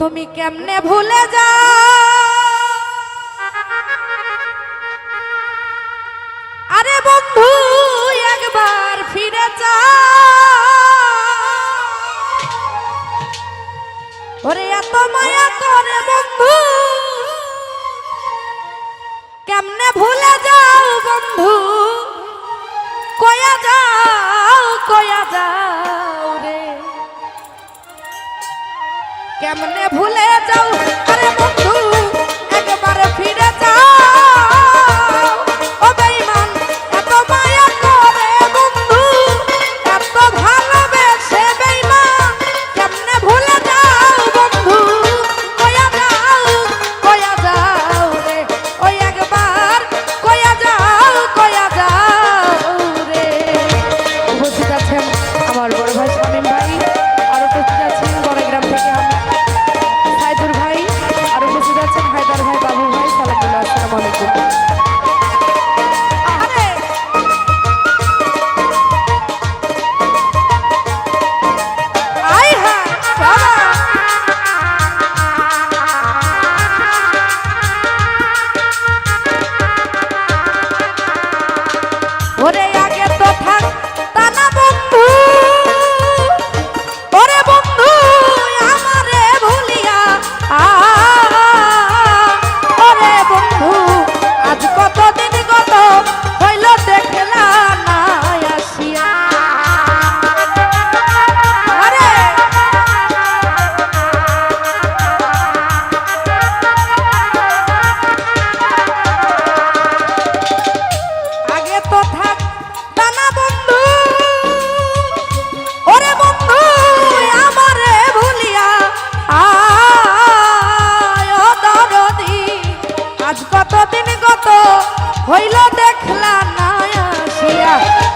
তুমি কেমনে ভুলে যাও? আরে বন্ধু, একবার ফিরে যাও। ওরে এত মায়া করে বন্ধু, কেমনে ভুলে যাও বন্ধু? কয়া যাও কয়া যাও। हमने भूले जाऊ।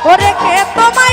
ওরে কে তোমার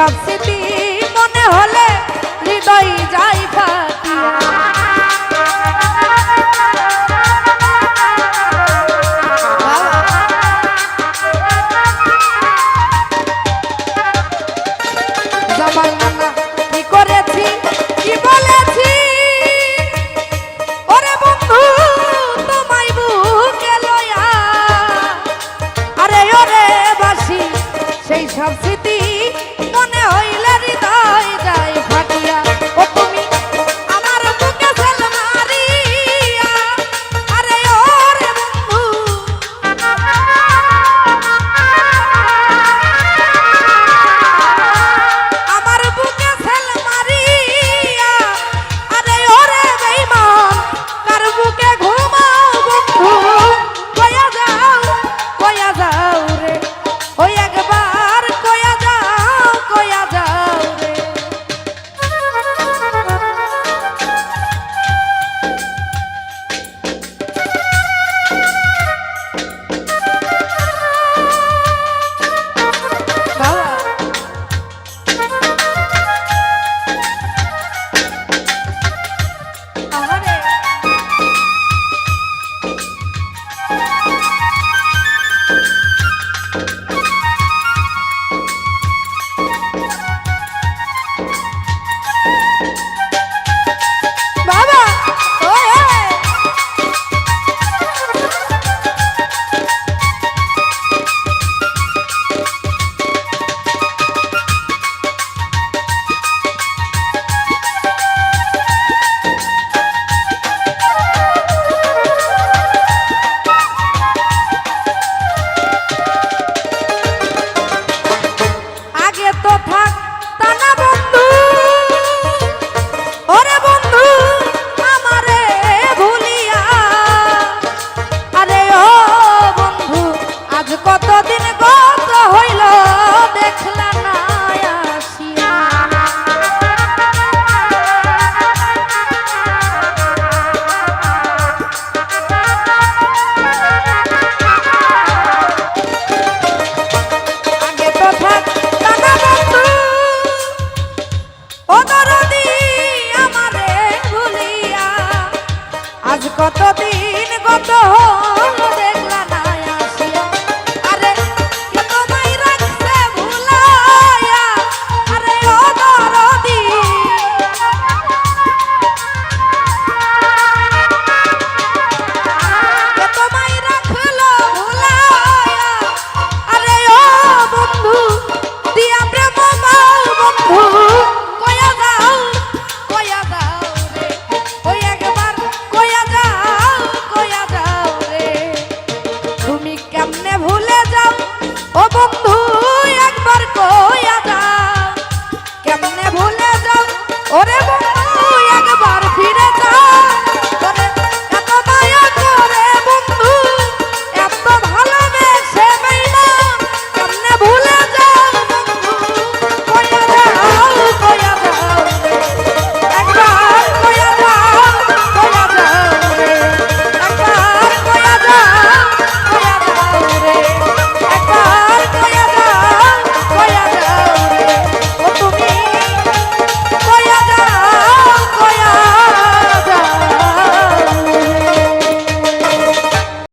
সব কতদিন গত